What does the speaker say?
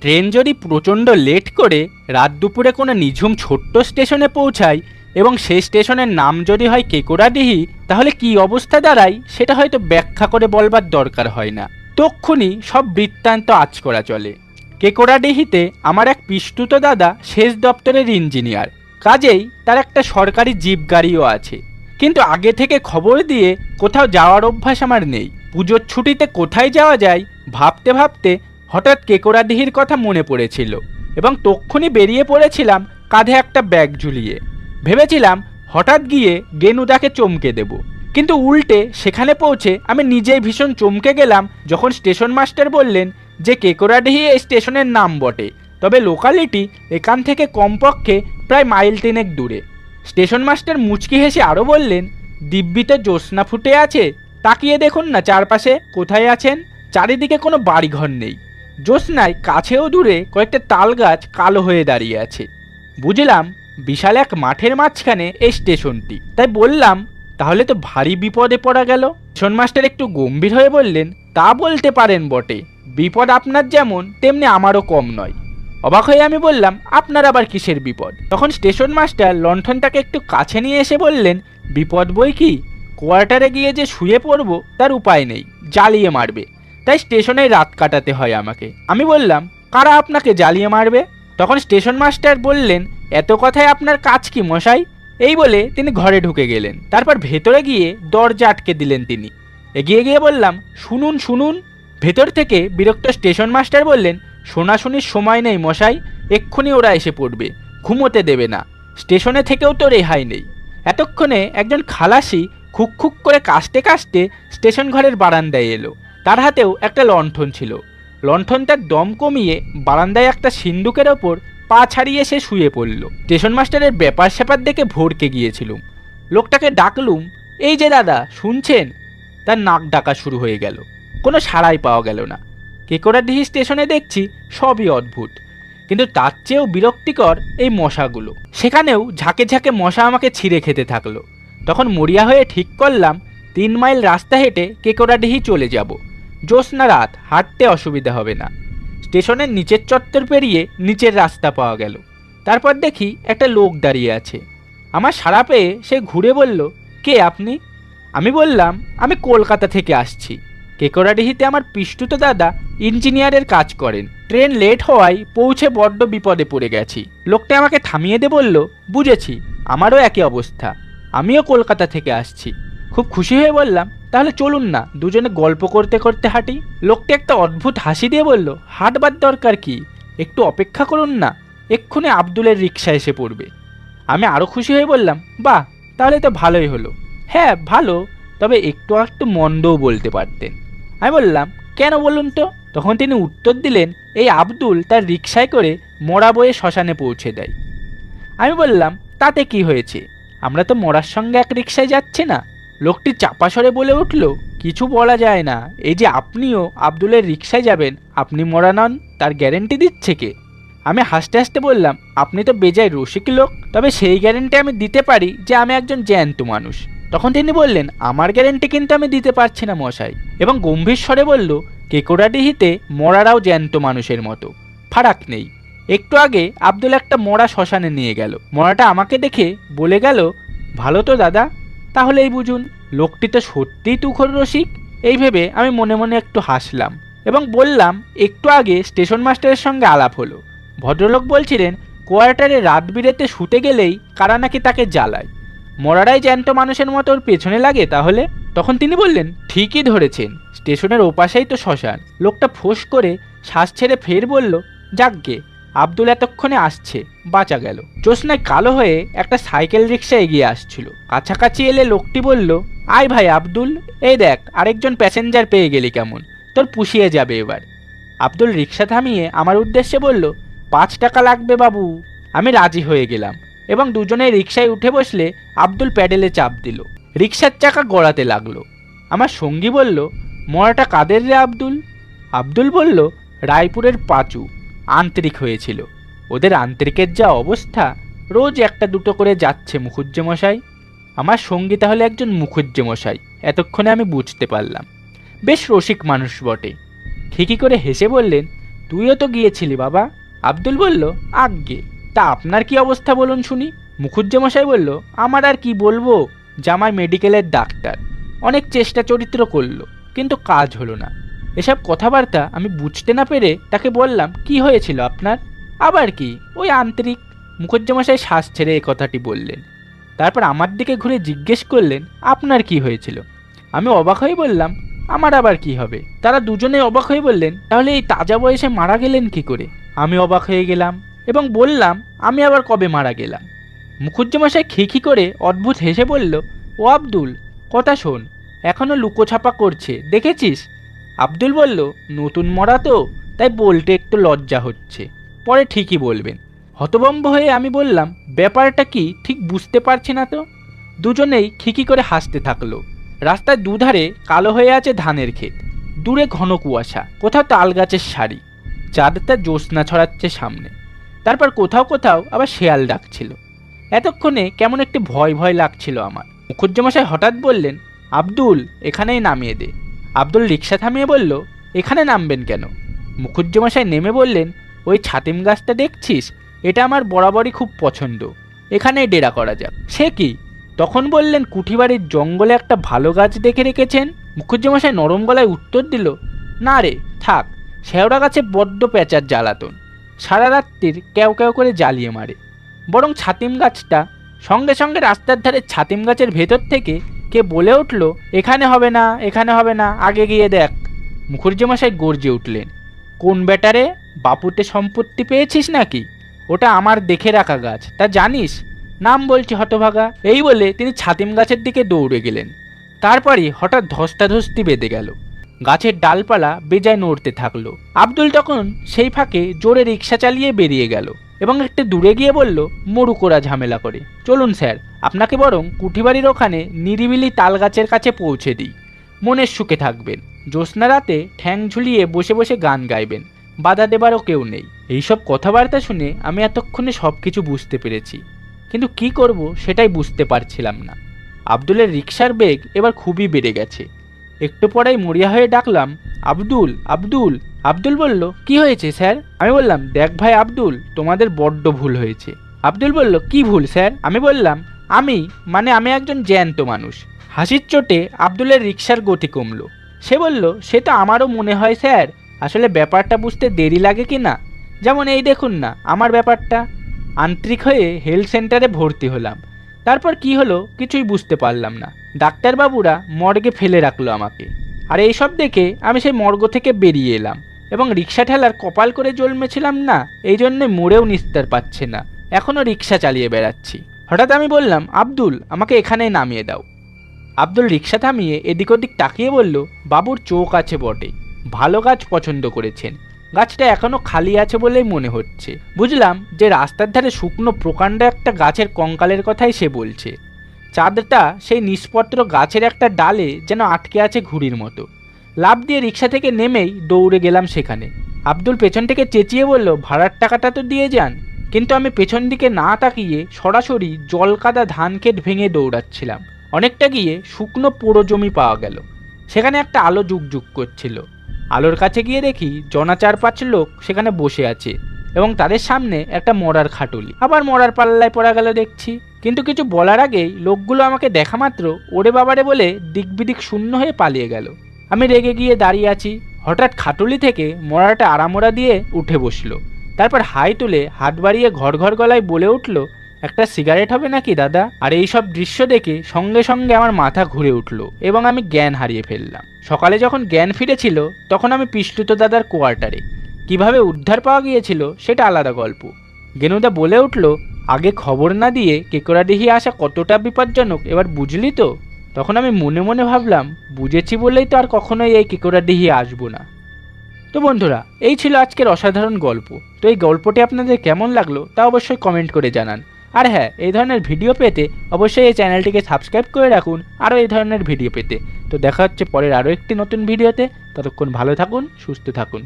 Train যদি প্রচণ্ড late করে রাত দুপুরে কোনো নিঝুম ছোট্ট স্টেশনে পৌঁছায় এবং সেই স্টেশনের নাম যদি হয় কেকোড়াডিহি, তাহলে কি অবস্থা দাঁড়ায় সেটা হয়তো ব্যাখ্যা করে বলবার দরকার হয় না। তক্ষুনি সব বৃত্তান্ত আজ করা চলে। কেকোড়াডিহিতে আমার এক পিস্তুত দাদা সেচ দপ্তরের ইঞ্জিনিয়ার। কাজেই তার একটা সরকারি জিপ গাড়িও আছে। কিন্তু আগে থেকে খবর দিয়ে কোথাও যাওয়ার অভ্যাস আমার নেই। পুজোর ছুটিতে কোথায় যাওয়া যায় ভাবতে ভাবতে হঠাৎ কেকোড়াডিহির কথা মনে পড়েছিল এবং তক্ষুনি বেরিয়ে পড়েছিলাম কাঁধে একটা ব্যাগ ঝুলিয়ে। ভেবেছিলাম হঠাৎ গিয়ে গেনুদাকে চমকে দেব। কিন্তু উল্টে সেখানে পৌঁছে আমি নিজেই ভীষণ চমকে গেলাম যখন স্টেশন মাস্টার বললেন যে কেকোড়াডিহি এই স্টেশনের নাম বটে, তবে লোকালিটি এখান থেকে কমপক্ষে প্রায় মাইল তিনেক দূরে। স্টেশন মাস্টার মুচকি হেসে আরও বললেন দিব্যিতে জ্যোৎস্না ফুটে আছে, তাকিয়ে দেখুন না চারপাশে, কোথায় আছেন? চারিদিকে কোনো বাড়িঘর নেই। জ্যোৎস্নায় কাছেও দূরে কয়েকটা তাল গাছ কালো হয়ে দাঁড়িয়ে আছে। বুঝলাম বিশাল এক মাঠের মাঝখানে এই স্টেশনটি। তাই বললাম, তাহলে তো ভারী বিপদে পড়া গেল। স্টেশন মাস্টার একটু গম্ভীর হয়ে বললেন, তা বলতে পারেন বটে। বিপদ আপনার যেমন, তেমনি আমারও কম নয়। অবাক হয়ে আমি বললাম, আপনার আবার কিসের বিপদ? তখন স্টেশন মাস্টার লণ্ঠনটাকে একটু কাছে নিয়ে এসে বললেন, বিপদ বই কি? কোয়ার্টারে গিয়ে যে শুয়ে পড়ব, তার উপায় নেই, জ্বালিয়ে মারবে। তাই স্টেশনে রাত কাটাতে হয় আমাকে। আমি বললাম, কারা আপনাকে জ্বালিয়ে মারবে? তখন স্টেশন মাস্টার বললেন, এত কথায় আপনার কাজ কি মশাই? এই বলে তিনি ঘরে ঢুকে গেলেন। তারপর ভেতরে গিয়ে দরজা আটকে দিলেন তিনি। এগিয়ে গিয়ে বললাম, শুনুন শুনুন। ভেতর থেকে বিরক্ত স্টেশন মাস্টার বললেন, শোনাশুনির সময় নেই মশাই, এক্ষুনি ওরা এসে পড়বে, ঘুমোতে দেবে না। স্টেশনে থেকেও তো রেহাই নেই। এতক্ষণে একজন খালাসি খুক খুক করে কাশতে কাশতে স্টেশন ঘরের বারান্দায় এলো। তার হাতেও একটা লণ্ঠন ছিল। লণ্ঠনটার দম কমিয়ে বারান্দায় একটা সিন্দুকের ওপর পা ছাড়িয়ে সে শুয়ে পড়ল। স্টেশন মাস্টারের ব্যাপার স্যাপার দেখে ভরকে গিয়েছিলুম। লোকটাকে ডাকলুম, এই যে দাদা, শুনছেন? তার নাক ডাকা শুরু হয়ে গেল। কোনো সাড়াই পাওয়া গেল না। কেকোড়াডিহি স্টেশনে দেখছি সবই অদ্ভুত। কিন্তু তার চেয়েও বিরক্তিকর এই মশাগুলো। সেখানেও ঝাঁকে ঝাঁকে মশা আমাকে ছিঁড়ে খেতে থাকল। তখন মরিয়া হয়ে ঠিক করলাম, তিন মাইল রাস্তা হেঁটে কেকোড়াডিহি চলে যাব। জ্যোৎস্না রাত হাঁটতে অসুবিধা হবে না। স্টেশনের নিচের চত্বর পেরিয়ে নিচের রাস্তা পাওয়া গেল। তারপর দেখি একটা লোক দাঁড়িয়ে আছে। আমার সাড়া পেয়ে সে ঘুরে বলল, কে আপনি? আমি বললাম, আমি কলকাতা থেকে আসছি। কেকোড়াডিহিতে আমার পিষ্টুত দাদা ইঞ্জিনিয়ারের কাজ করেন। ট্রেন লেট হওয়ায় পৌঁছে বড্ড বিপদে পড়ে গেছি। লোকটা আমাকে থামিয়ে দে বলল, বুঝেছি, আমারও একই অবস্থা। আমিও কলকাতা থেকে আসছি। খুব খুশি হয়ে বললাম তাহলে চলুন না, দুজনে গল্প করতে করতে হাঁটি। লোকটি একটা অদ্ভুত হাসি দিয়ে বলল হাঁটবার দরকার কি? একটু অপেক্ষা করুন না, এক্ষুনি আব্দুলের রিক্সা এসে পড়বে। আমি আরও খুশি হয়ে বললাম, বাহ, তাহলে তো ভালোই হলো। হ্যাঁ ভালো, তবে একটু একটু মন্দও বলতে পারতেন। আমি বললাম, কেন বলুন তো? তখন তিনি উত্তর দিলেন, এই আব্দুল তার রিক্সায় করে মরা বয়ে শ্মশানে পৌঁছে দেয়। আমি বললাম, তাতে কি হয়েছে? আমরা তো মরার সঙ্গে এক রিক্সায় যাচ্ছি না। লোকটি চাপা স্বরে বলে উঠল, কিছু বলা যায় না। এই যে আপনিও আব্দুলের রিক্সায় যাবেন, আপনি মরা নন, তার গ্যারেন্টি দিচ্ছে কে? আমি হাসতে হাসতে বললাম, আপনি তো বেজায় রসিক লোক, তবে সেই গ্যারেন্টি আমি দিতে পারি যে আমি একজন জ্যান্ত মানুষ। তখন তিনি বললেন, আমার গ্যারেন্টি কিন্তু আমি দিতে পারছি না মশাই। এবং গম্ভীর স্বরে বলল কেকোড়াডিহিতে মরারাও জ্যান্ত মানুষের মতো। ফারাক নেই। একটু আগে আব্দুল একটা মরা শ্মশানে নিয়ে গেল। মরাটা আমাকে দেখে বলে গেল, ভালো তো দাদা তাহলেই বুঝুন, লোকটি তো সত্যিই তুখর রসিক। এই ভেবে আমি মনে মনে একটু হাসলাম এবং বললাম, একটু আগে স্টেশন মাস্টারের সঙ্গে আলাপ হলো। ভদ্রলোক বলছিলেন, কোয়ার্টারে রাত বিরেতে শুতে গেলেই কারা নাকি তাকে জ্বালায়? মরারাই জ্যান্ত মানুষের মতো ওর পেছনে লাগে তাহলে? তখন তিনি বললেন, ঠিকই ধরেছেন, স্টেশনের ওপাশেই তো শ্মশান। লোকটা ফোঁস করে শ্বাস ছেড়ে ফের বলল যাকগে আব্দুল এতক্ষণে আসছে, বাঁচা গেল। জ্যোৎস্নায় কালো হয়ে একটা সাইকেল রিক্সা এগিয়ে আসছিল। কাছাকাছি এলে লোকটি বলল, আয় ভাই আব্দুল, এই দেখ, আরেকজন প্যাসেঞ্জার পেয়ে গেলি কেমন, তোর পুষিয়ে যাবে এবার। আব্দুল রিক্সা থামিয়ে আমার উদ্দেশ্যে বলল, পাঁচ টাকা লাগবে বাবু। আমি রাজি হয়ে গেলাম এবং দুজনে রিক্সায় উঠে বসলে আব্দুল প্যাডেলে চাপ দিল। রিক্সার চাকা গড়াতে লাগল। আমার সঙ্গী বলল, মরাটা কাদের রে আব্দুল? আব্দুল বলল, রায়পুরের পাঁচু। আন্তরিক হয়েছিল। ওদের আন্তরিকের যা অবস্থা, রোজ একটা দুটো করে যাচ্ছে মুখুজ্জেমশাই আমার সঙ্গী তাহলে একজন মুখুজ্জেমশাই এতক্ষণে আমি বুঝতে পারলাম। বেশ রসিক মানুষ বটে। ঠিকই করে হেসে বললেন, তুইও তো গিয়েছিলি বাবা? আব্দুল বলল, আজ্ঞে। তা আপনার কি অবস্থা বলুন শুনি? মুখুজ্জেমশাই বলল, আমার আর কি বলব? জামাই মেডিকেলের ডাক্তার। অনেক চেষ্টা চরিত্র করল, কিন্তু কাজ হলো না। এসব কথাবার্তা আমি বুঝতে না পেরে তাকে বললাম, কি হয়েছিল আপনার? আবার কি, ওই আন্তরিক মুখুজ্জেমশাই শ্বাস ছেড়ে এ কথাটি বললেন। তারপর আমার দিকে ঘুরে জিজ্ঞেস করলেন, আপনার কি হয়েছিল? আমি অবাক হয়ে বললাম, আমার আবার কি হবে? তারা দুজনে অবাক হয়ে বললেন, তাহলে এই তাজা বয়সে মারা গেলেন কি করে? আমি অবাক হয়ে গেলাম এবং বললাম, আমি আবার কবে মারা গেলাম? মুখুজ্জমশাই খিখি করে অদ্ভুত হেসে বলল, ও আব্দুল, কথা শোন এখনও লুকোছাপা করছে, দেখেছিস? আব্দুল বলল, নতুন মরা তো, তাই বলতে একটু লজ্জা হচ্ছে। পরে ঠিকই বলবেন। হতবম্ব হয়ে আমি বললাম, ব্যাপারটা কি, ঠিক বুঝতে পারছি না তো? দুজনেই খিকি করে হাসতে থাকল। রাস্তার দুধারে কালো হয়ে আছে ধানের ক্ষেত, দূরে ঘন কুয়াশা, কোথাও তাল গাছের সারি, চাঁদটা জ্যোৎস্না ছড়াচ্ছে সামনে। তারপর কোথাও কোথাও আবার শেয়াল ডাকছিল। এতক্ষণে কেমন একটি ভয় ভয় লাগছিল আমার। মুখুজ্জমশাই হঠাৎ বললেন, আব্দুল, এখানেই নামিয়ে দে। আব্দুল রিক্সা থামিয়ে বলল, এখানে নামবেন কেন? মুখুজ্জমশাই নেমে বললেন, ওই ছাতিম গাছটা দেখছিস? এটা আমার বরাবরই খুব পছন্দ। এখানেই ডেরা করা যাক। সে কি? তখন বললেন, কুঠিবাড়ির জঙ্গলে একটা ভালো গাছ দেখে রেখেছেন? মুখুজ্জমশাই নরম গলায় উত্তর দিল, না রে, থাক, শেওড়া গাছে বড্ড পেঁচার জ্বালাতন। সারা রাত্রির কেউ কেউ করে জ্বালিয়ে মারে। বরং ছাতিম গাছটা সঙ্গে সঙ্গে রাস্তার ধারে ছাতিম গাছের ভেতর থেকে কে বলে উঠল, এখানে হবে না, এখানে হবে না, আগে গিয়ে দেখ। মুখুজ্জমশাই গর্জে উঠলেন, কোন ব্যাটারে? বাপুতে সম্পত্তি পেয়েছিস নাকি? ওটা আমার দেখে রাখা গাছ, তা জানিস? নাম বলছি হতভাগা। এই বলে তিনি ছাতিম গাছের দিকে দৌড়ে গেলেন। তারপরই হঠাৎ ধস্তাধস্তি বেঁধে গেল। গাছের ডালপালা বেজায় নড়তে থাকল। আব্দুল তখন সেই ফাঁকে জোরে রিক্সা চালিয়ে বেরিয়ে গেল। এবং একটু দূরে গিয়ে বলল মরু করা ঝামেলা করে। চলুন স্যার, আপনাকে বরং কুঠিবাড়ির ওখানে নিরিবিলি তাল গাছের কাছে পৌঁছে দিই। মনের সুখে থাকবেন। জ্যোৎস্না রাতে ঠ্যাং ঝুলিয়ে বসে বসে গান গাইবেন। বাধা দেবারও কেউ নেই। এইসব কথাবার্তা শুনে আমি এতক্ষণে সব কিছু বুঝতে পেরেছি। কিন্তু কি করব সেটাই বুঝতে পারছিলাম না। আব্দুলের রিক্সার বেগ এবার খুবই বেড়ে গেছে। একটু পরেই মরিয়া হয়ে ডাকলাম, আব্দুল আব্দুল। আব্দুল বলল, কি হয়েছে, স্যার? আমি বললাম, দেখ ভাই আব্দুল, তোমাদের বড্ড ভুল হয়েছে। আব্দুল বলল, কি ভুল, স্যার? আমি বললাম, আমি মানে আমি একজন জ্যান্ত মানুষ। হাসির চোটে আব্দুলের রিক্সার গতি কমলো। সে বলল, সে তো আমারও মনে হয়, স্যার। আসলে ব্যাপারটা বুঝতে দেরি লাগে কি না? যেমন এই দেখুন না, আমার ব্যাপারটা। আন্তরিক হয়ে হেলথ সেন্টারে ভর্তি হলাম। তারপর কি হলো কিছুই বুঝতে পারলাম না। ডাক্তারবাবুরা মর্গে ফেলে রাখল আমাকে। আর এইসব দেখে আমি সেই মর্গ থেকে বেরিয়ে এলাম। এবং রিক্সা ঠেলার কপাল করে জন্মেছিলাম না, এই জন্যে মরেও নিস্তার পাচ্ছে না। এখনও রিক্সা চালিয়ে বেড়াচ্ছি। হঠাৎ আমি বললাম, আব্দুল, আমাকে এখানেই নামিয়ে দাও। আব্দুল রিক্সা থামিয়ে এদিক ওদিক তাকিয়ে বলল, বাবুর চোখ আছে বটে। ভালো গাছ পছন্দ করেছেন। গাছটা এখনও খালি আছে বলেই মনে হচ্ছে। বুঝলাম যে রাস্তার ধারে শুকনো প্রকাণ্ড একটা গাছের কঙ্কালের কথাই সে বলছে। চাঁদটা সেই নিষ্পত্র গাছের একটা ডালে যেন আটকে আছে ঘুড়ির মতো। লাভ দিয়ে রিক্সা থেকে নেমেই দৌড়ে গেলাম সেখানে। আব্দুল পেছন থেকে চেঁচিয়ে বলল, ভাড়ার টাকাটা তো দিয়ে যান। কিন্তু আমি পেছন দিকে না তাকিয়ে সরাসরি জলকাদা ধান ক্ষেত ভেঙে দৌড়াচ্ছিলাম। অনেকটা গিয়ে শুকনো পোড়ো জমি পাওয়া গেল। সেখানে একটা আলো জুকজুক করছিল। আলোর কাছে গিয়ে দেখি জনা চার পাঁচ লোক সেখানে বসে আছে এবং তাদের সামনে একটা মরার খাটুলি। আবার মরার পাল্লায় পড়া গেল দেখছি। কিন্তু কিছু বলার আগেই লোকগুলো আমাকে দেখা মাত্র ওরে বাবারে বলে দিকবিদিক শূন্য হয়ে পালিয়ে গেল। আমি রেগে গিয়ে দাঁড়িয়ে আছি। হঠাৎ খাটুলি থেকে মরাটা আড়ামোড়া দিয়ে উঠে বসল। তারপর হাই তুলে হাত বাড়িয়ে ঘর ঘর গলায় বলে উঠল, একটা সিগারেট হবে নাকি দাদা? আর এই সব দৃশ্য দেখে সঙ্গে সঙ্গে আমার মাথা ঘুরে উঠল এবং আমি জ্ঞান হারিয়ে ফেললাম। সকালে যখন জ্ঞান ফিরেছিল, তখন আমি পিষ্টুত দাদার কোয়ার্টারে। কীভাবে উদ্ধার পাওয়া গিয়েছিল সেটা আলাদা গল্প। গেনুদা বলে উঠল, আগে খবর না দিয়ে কেকড়াডিহি আসা কতটা বিপজ্জনক, এবার বুঝলি তো? তখন আমি মনে মনে ভাবলাম, বুঝেছি বলেই তো আর কখনোই এই কেকড়াডিহি আসব না। তো বন্ধুরা, এই ছিল আজকের অসাধারণ গল্প। তো এই গল্পটি আপনাদের কেমন লাগল তা অবশ্যই কমেন্ট করে জানান। আর হ্যাঁ এই ধরনের ভিডিও পেতে অবশ্যই এই চ্যানেলটিকে সাবস্ক্রাইব করে রাখুন, আরও এই ধরনের ভিডিও পেতে। তো দেখা হচ্ছে পরের আরও একটি নতুন ভিডিওতে ততক্ষণ ভালো থাকুন, সুস্থ থাকুন।